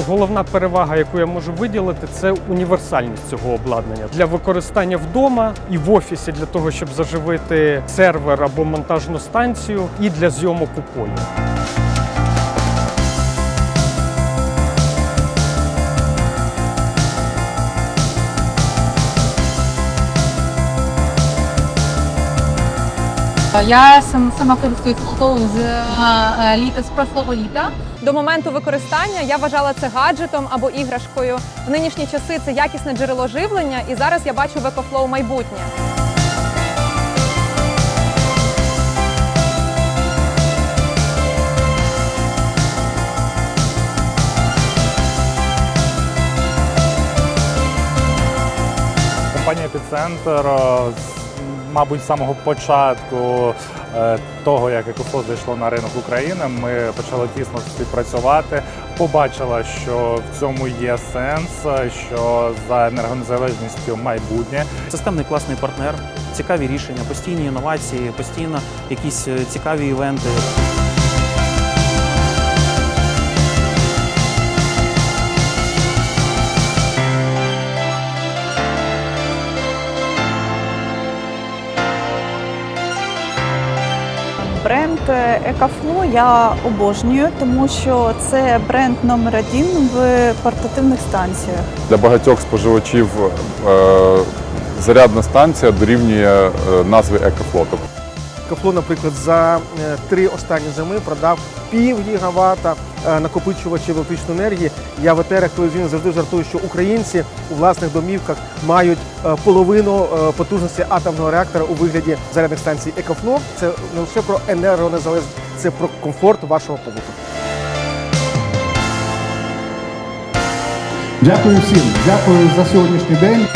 головна перевага, яку я можу виділити, це універсальність цього обладнання для використання вдома і в офісі для того, щоб заживити сервер або монтажну станцію, і для зйомок у полі. Я сам, сама користуюся з е, літа з прошлого літа. До моменту використання я вважала це гаджетом або іграшкою. В нинішні часи це якісне джерело живлення, і зараз я бачу в EcoFlow майбутнє. Компанія Епіцентр, мабуть, з самого початку е, того, як Екофло зайшло на ринок України, ми почали тісно співпрацювати. Побачила, що в цьому є сенс, що за енергонезалежністю майбутнє. Системний класний партнер, цікаві рішення, постійні інновації, постійно якісь е, цікаві івенти. Бренд Екафло я обожнюю, тому що це бренд номер один в портативних станціях. Для багатьох споживачів е, зарядна станція дорівнює е, назви екофлоту. Кафло, наприклад, за е, три останні зими продав пів гігавата е, накопичувачів електричної енергії. Я в етерах телевізійних завжди жартую, що українці у власних домівках мають е, половину потужності атомного реактора у вигляді зарядних станцій Екофло. Це не лише про енергонезалежність, це про комфорт вашого побуту. Дякую всім. Дякую за сьогоднішній день.